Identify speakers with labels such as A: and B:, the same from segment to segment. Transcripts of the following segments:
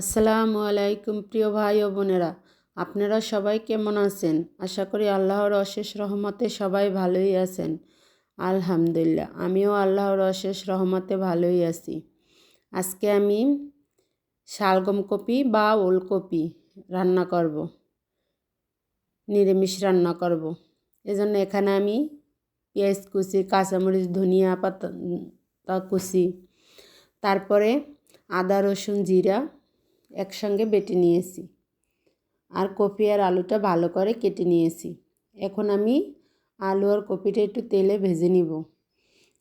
A: আসসালামু আলাইকুম প্রিয় ভাই ও বোনেরা, আপনারা সবাই কেমন আছেন? আশা করি আল্লাহর অশেষ রহমতে সবাই ভালোই আছেন। আলহামদুলিল্লাহ, আমিও আল্লাহর অশেষ রহমতে ভালোই আছি। আজকে আমি শালগম কপি বা ওলকপি রান্না করব, নিরামিষ রান্না করব। এজন্য এখানে আমি পেঁয়াজ কুচি, কাঁচামরিচ, ধনিয়া পাতা কুচি। তারপরে আদা, রসুন, জিরা একসঙ্গে বেটে নিয়েছি। আর কপি আর আলুটা ভালো করে কেটে নিয়েছি। এখন আমি আলু আর কপিটা একটু তেলে ভেজে নিব।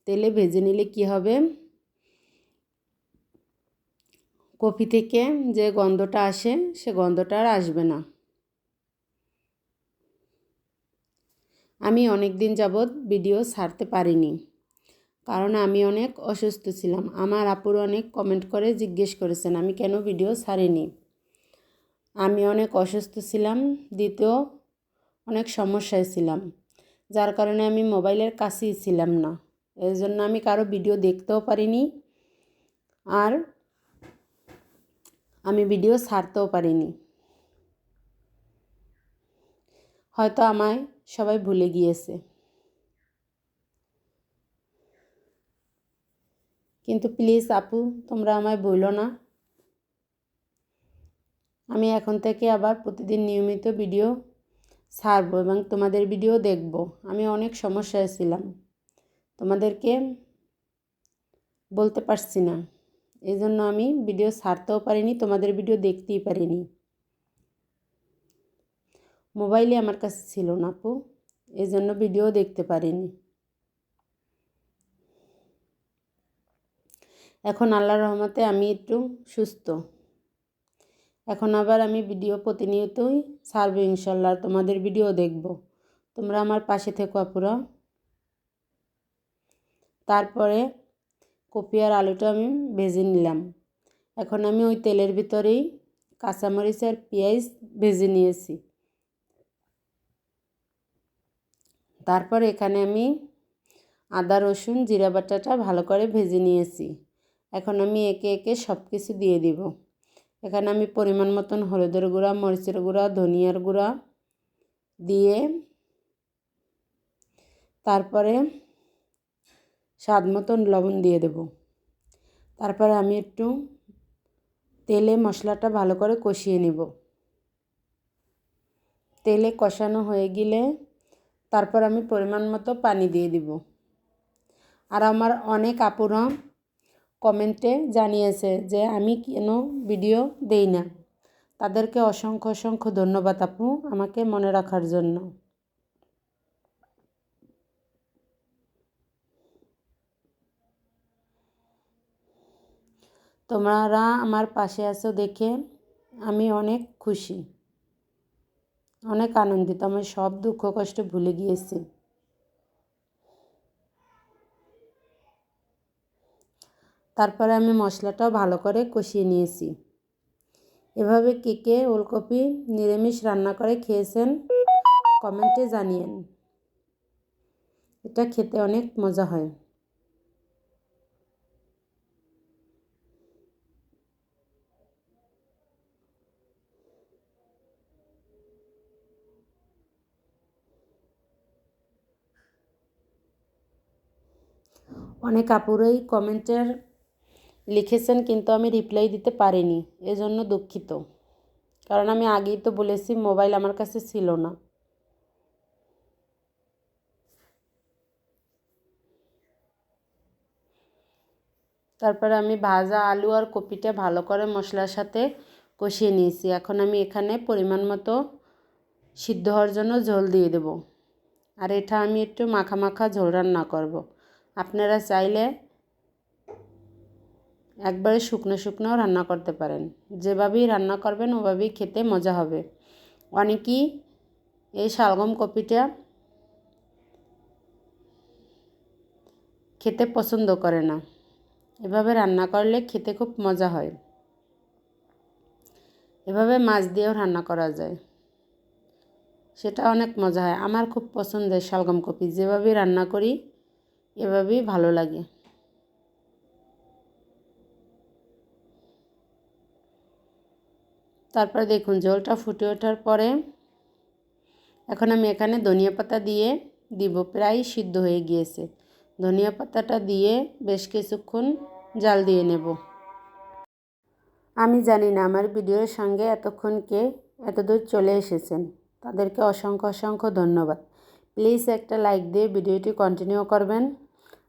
A: তেলে ভেজে নিলে কি হবে? কপি থেকে যে গন্ধটা আসে, সে গন্ধটা আর আসবে না। আমি অনেক দিন যাবৎ ভিডিও ছাড়তে পারিনি। কারণ আমি অনেক অসুস্থ ছিলাম। আমার আপুর অনেক কমেন্ট করে জিজ্ঞেস করেছেন, আমি কেন ভিডিও ছাড়িনি? আমি অনেক অসুস্থ ছিলাম। দ্বিতীয়, অনেক সমস্যায় ছিলাম। যার কারণে আমি মোবাইলের কাছেই ছিলাম না। এই জন্য আমি কারও ভিডিও দেখতেও পারিনি আর আমি ভিডিও ছাড়তেও পারিনি। হয়তো আমায় সবাই ভুলে গিয়েছে। কিন্তু প্লিজ আপু, তোমরা আমায় বইলো না। আমি এখন থেকে আবার প্রতিদিন নিয়মিত ভিডিও ছাড়বো এবং তোমাদের ভিডিও দেখব। আমি অনেক সমস্যায় ছিলাম। তোমাদেরকে বলতে পারছি না। এই জন্য আমি ভিডিও ছাড়তেও পারিনি, তোমাদের ভিডিও দেখতেই পারিনি। মোবাইলে আমার কাছে ছিল না আপু এই জন্য ভিডিও দেখতে পারিনি। এখন আল্লাহর রহমতে আমি একটু সুস্থ। এখন আবার আমি ভিডিও প্রতিনিয়তই ছাড়বো ইনশাল্লাহ, তোমাদের ভিডিও দেখব। তোমরা আমার পাশে থেকো আপুরা। তারপরে কপি আর আলুটা আমি ভেজে নিলাম। এখন আমি ওই তেলের ভিতরেই কাঁচামরিচ আর পেঁয়াজ ভেজে নিয়েছি। তারপর এখানে আমি আদা রসুন, জিরা বাটাটা ভালো করে ভেজে নিয়েছি। এখন আমি একে একে সব কিছু দিয়ে দিব। এখানে আমি পরিমাণ মতন হলুদের গুঁড়া, মরিচের গুঁড়া, ধনিয়ার গুঁড়া দিয়ে তারপরে স্বাদ মতন লবণ দিয়ে দেব। তারপরে আমি একটু তেলে মশলাটা ভালো করে কষিয়ে নেব। তেলে কষানো হয়ে গেলে তারপর আমি পরিমাণ মতো পানি দিয়ে দিব। আর আমার অনেক আপুরা কমেন্টে জানিয়েছে যে, আমি কেন ভিডিও দেই না? তাদেরকে অসংখ্য অসংখ্য ধন্যবাদ আপু আমাকে মনে রাখার জন্য। তোমরা আমার পাশে আছো দেখে আমি অনেক খুশি, অনেক আনন্দিত আমার সব দুঃখ, কষ্ট ভুলে গিয়েছি। তারপরে আমি মশলাটাও ভালো করে কষিয়ে নিয়েছি। এভাবে কে কে ওলকপি নিরামিষ রান্না করে খেয়েছেন, কমেন্টে জানিয়েন। এটা খেতে অনেক মজা হয়। অনেক আপুরই কমেন্টের লিখেছেন কিন্তু আমি রিপ্লাই দিতে পারিনি, এজন্য দুঃখিত। কারণ আমি আগেই তো বলেছি মোবাইল আমার কাছে ছিল না। তারপরে আমি ভাজা আলু আর কপিটা ভালো করে মশলার সাথে কষিয়ে নিয়েছি। এখন আমি এখানে পরিমাণ মতো সিদ্ধ হওয়ার জন্য ঝোল দিয়ে দেব। আর এটা আমি একটু মাখা মাখা ঝোল রান্না করব। আপনারা চাইলে একবারে শুকনো শুকনোও রান্না করতে পারেন। যেভাবেই রান্না করবেন, ওভাবেই খেতে মজা হবে। অনেকেই এই শালগম কপিটা খেতে পছন্দ করে না। এভাবে রান্না করলে খেতে খুব মজা হয়। এভাবে মাছ দিয়েও রান্না করা যায়। সেটা অনেক মজা হয়। আমার খুব পছন্দের শালগম কপি। যেভাবেই রান্না করি, এভাবেই ভালো লাগে। তারপর দেখুন ঝোলটা ফুটে ওঠার পরে এখন আমি এখানে ধনিয়া পাতা দিয়ে দিব, প্রায় সিদ্ধ হয়ে গিয়েছে। ধনিয়া পাতাটা দিয়ে বেশ কিছুক্ষণ জাল দিয়ে নেব। আমি জানি না আমার ভিডিওর সঙ্গে এতক্ষণ কে এতদূর চলে এসেছেন। তাদেরকে অসংখ্য অসংখ্য ধন্যবাদ। প্লিজ একটা লাইক দিয়ে ভিডিওটি কন্টিনিউ করবেন।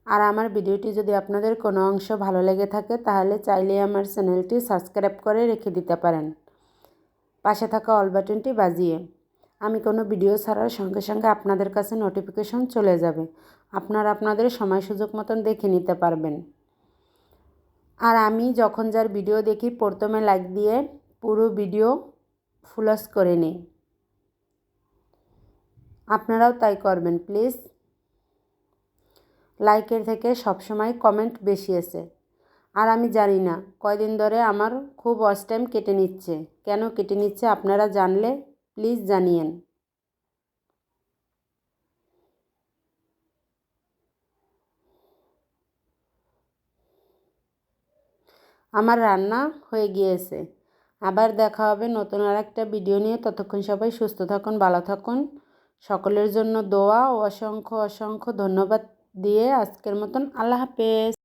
A: আর আমার ভিডিওটি যদি আপনাদের কোনো অংশ ভালো লেগে থাকে, তাহলে চাইলে আমার চ্যানেলটি সাবস্ক্রাইব করে রেখে দিতে পারেন। পাশে থাকা অল বাটনটি বাজিয়ে। আমি কোনো ভিডিও ছাড়ার সঙ্গে সঙ্গে আপনাদের কাছে নোটিফিকেশন চলে যাবে। আপনারা আপনাদের সময় সুযোগ মতন দেখে নিতে পারবেন। আর আমি যখন যার ভিডিও দেখি, প্রথমে লাইক দিয়ে পুরো ভিডিও ফুলস করে নিই। আপনারাও তাই করবেন, প্লিজ। লাইকের থেকে সবসময় কমেন্ট বেশি আছে আর আমি জানি না, কয়দিন ধরে আমার খুব ওয়াচ টাইম কেটে নিচ্ছে। কেন কেটে নিচ্ছে আপনারা জানলে? প্লিজ জানিয়েন। আমার রান্না হয়ে গিয়েছে। আবার দেখা হবে নতুন আর একটা ভিডিও নিয়ে। ততক্ষণ সবাই সুস্থ থাকুন, ভালো থাকুন। সকলের জন্য দোয়া ও অসংখ্য অসংখ্য ধন্যবাদ দিয়ে আজকের মতন আল্লাহ হাফেজ।